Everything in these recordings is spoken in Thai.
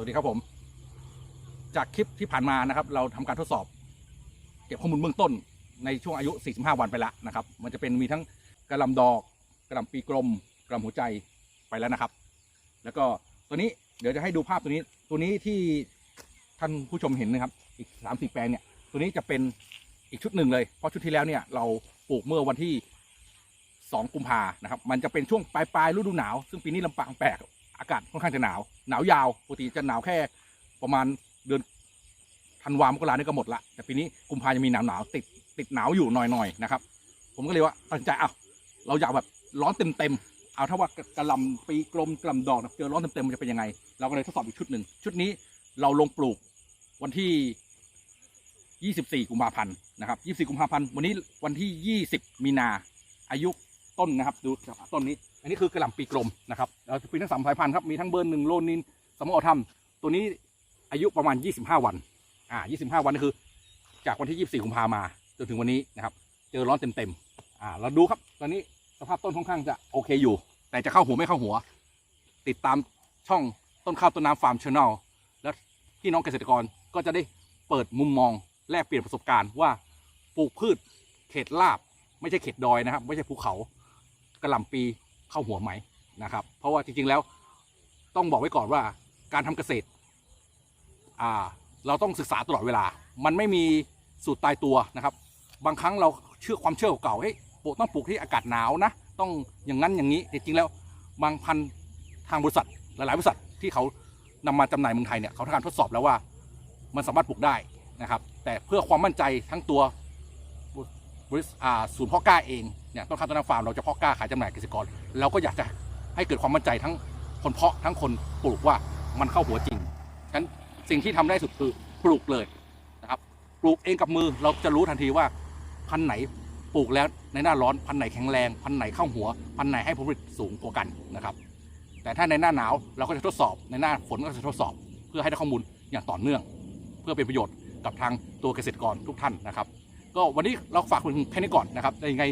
วัสดีครับผม จากคลิปที่ผ่านมานะครับ เราทำการทดสอบ เก็บข้อมูลเบื้องต้นในช่วงอายุ 45 วันไปแล้วนะครับ มันจะเป็นมีทั้งกระลำดอกกระลำปีกลมกระลำหัวใจไปแล้วนะครับ แล้วก็ตัวนี้เดี๋ยวจะให้ดูภาพตัวนี้ ตัวนี้ที่ท่านผู้ชมเห็นนะครับ อีก3 4แปลงเนี่ย ตัวนี้จะเป็นอีกชุดหนึ่งเลย เพราะชุดที่แล้วเนี่ยเราปลูกเมื่อวันที่ 2 กุมภานะครับ มันจะเป็นช่วงปลายปลายฤดูหนาว ซึ่งปีนี้ลำปางแปลก อากาศค่อนข้างจะหนาว หนาวยาวปกติจะหนาวแค่ประมาณเดือนธันวามกราเนี่ยก็หมดละแต่ปีนี้กุมภายังมีหนาวหนาวติดติดหนาวอยู่หน่อยๆนะครับ ผมก็เลยว่าตัดสินใจเอาเราอยากแบบร้อนเต็มๆเอาถ้าว่ากระลำปีกลมกระลำดอกนะเจอร้อนเต็มๆมันจะเป็นยังไง เราก็เลยทดสอบอีกชุดหนึ่งชุดนี้เราลงปลูกวันที่ 24 กุมภาพันธ์นะครับ 24 กุมภาพันธ์วันนี้วันที่ 20 มีนาอายุต้นนะครับ ดูจากต้นนี้ อันนี้คือกระหล่ำปีกลมนะครับเราจะมีทั้งสามสายพันธุ์ครับมีทั้งเบอร์หนึ่งโลนินสมอทำตัวนี้อายุประมาณ 25 วันอ่า25 วันนี่คือ จากวันที่ 24กุมภามาจนถึงวันนี้นะครับ เจอร้อนเต็มๆอ่าเราดูครับ ตอนนี้สภาพต้นค่อนข้างจะโอเคอยู่ แต่จะเข้าหัวไม่เข้าหัว ติดตามช่องต้นข้าวต้นน้ำฟาร์มช n แนลและพี่น้องเกษตรกรก็จะได้เปิดมุมมองแลกเปลี่ยนประสบการณ์ว่าปลูกพืชเขตลาบ ไม่ใช่เขตดอยนะครับ ไม่ใช่ภูเขากระหล่ำปี เข้าหัวไหมนะครับ เพราะว่าจริงๆแล้วต้องบอกไว้ก่อนว่าการทำเกษตรอ่าเราต้องศึกษาตลอดเวลา มันไม่มีสูตรตายตัวนะครับ บางครั้งเราเชื่อความเชื่อเก่าเฮ้ยปลูกต้องปลูกที่อากาศหนาวนะ ต้องอย่างนั้นอย่างนี้จริงๆแล้วบางพันธุ์ทางบริษัทหลายๆบริษัทที่เขานำมาจำหน่ายเมืองไทยเนี่ยเขาทำการทดสอบแล้วว่ามันสามารถปลูกได้นะครับ แต่เพื่อความมั่นใจทั้งตัวบริษัทศูนย์พาะกล้าเอง เนี่ยต้นข้าวต้นน้ำฟาร์มเราจะเพาะกล้าขายจำหน่ายเกษตรกรเราก็อยากจะให้เกิดความมั่นใจทั้งคนเพาะทั้งคนปลูกว่ามันเข้าหัวจริงฉะนั้นสิ่งที่ทำได้สุดคือปลูกเลยนะครับปลูกเองกับมือเราจะรู้ทันทีว่าพันธุ์ไหนปลูกแล้วในหน้าร้อนพันธุ์ไหนแข็งแรงพันธุ์ไหนเข้าหัว พันธุ์ไหนให้ผลผลิตสูงกว่ากันนะครับ แต่ถ้าในหน้าหนาวเราก็จะทดสอบในหน้าฝนก็จะทดสอบ เพื่อให้ได้ข้อมูลอย่างต่อเนื่อง เพื่อเป็นประโยชน์กับทางตัวเกษตรกรทุกท่านนะครับ ก็วันนี้เราฝากคุณแค่นี้ก่อนนะครับยังไง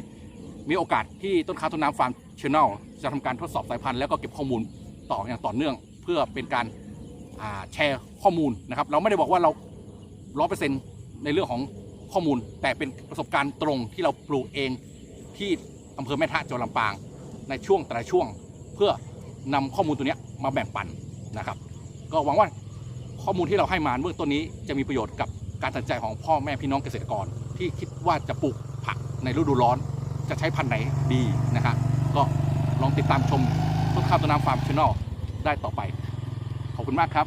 มีโอกาสที่ต้นข้าวต้นน้ำฟาร์มช n แนลจะทำการทดสอบสายพันธุ์แล้วก็เก็บข้อมูลต่ออย่างต่อเนื่อง เพื่อเป็นการแชร์ข้อมูลนะครับ เราไม่ได้บอกว่าเราร้อเปอร์เซ็นต์ในเรื่องของข้อมูล แต่เป็นประสบการณ์ตรงที่เราปลูกเองที่อำเภอแม่ทะจังหวัดลำปาง ในช่วงแต่ละช่วง เพื่อนำข้อมูลตัวนี้มาแบ่งปันนะครับ ก็หวังว่าข้อมูลที่เราให้มาเบื้องต้นนี้จะมีประโยชน์กับการตัดใจของพ่อแม่พี่น้องเกษตรกร ที่คิดว่าจะปลูกผักในฤดูร้อน จะใช้พันธุ์ไหนดีนะครับก็ลองติดตามชมต้นข้าวต้นน้ำฟาร์มช n แนลได้ต่อไป ขอบคุณมากครับ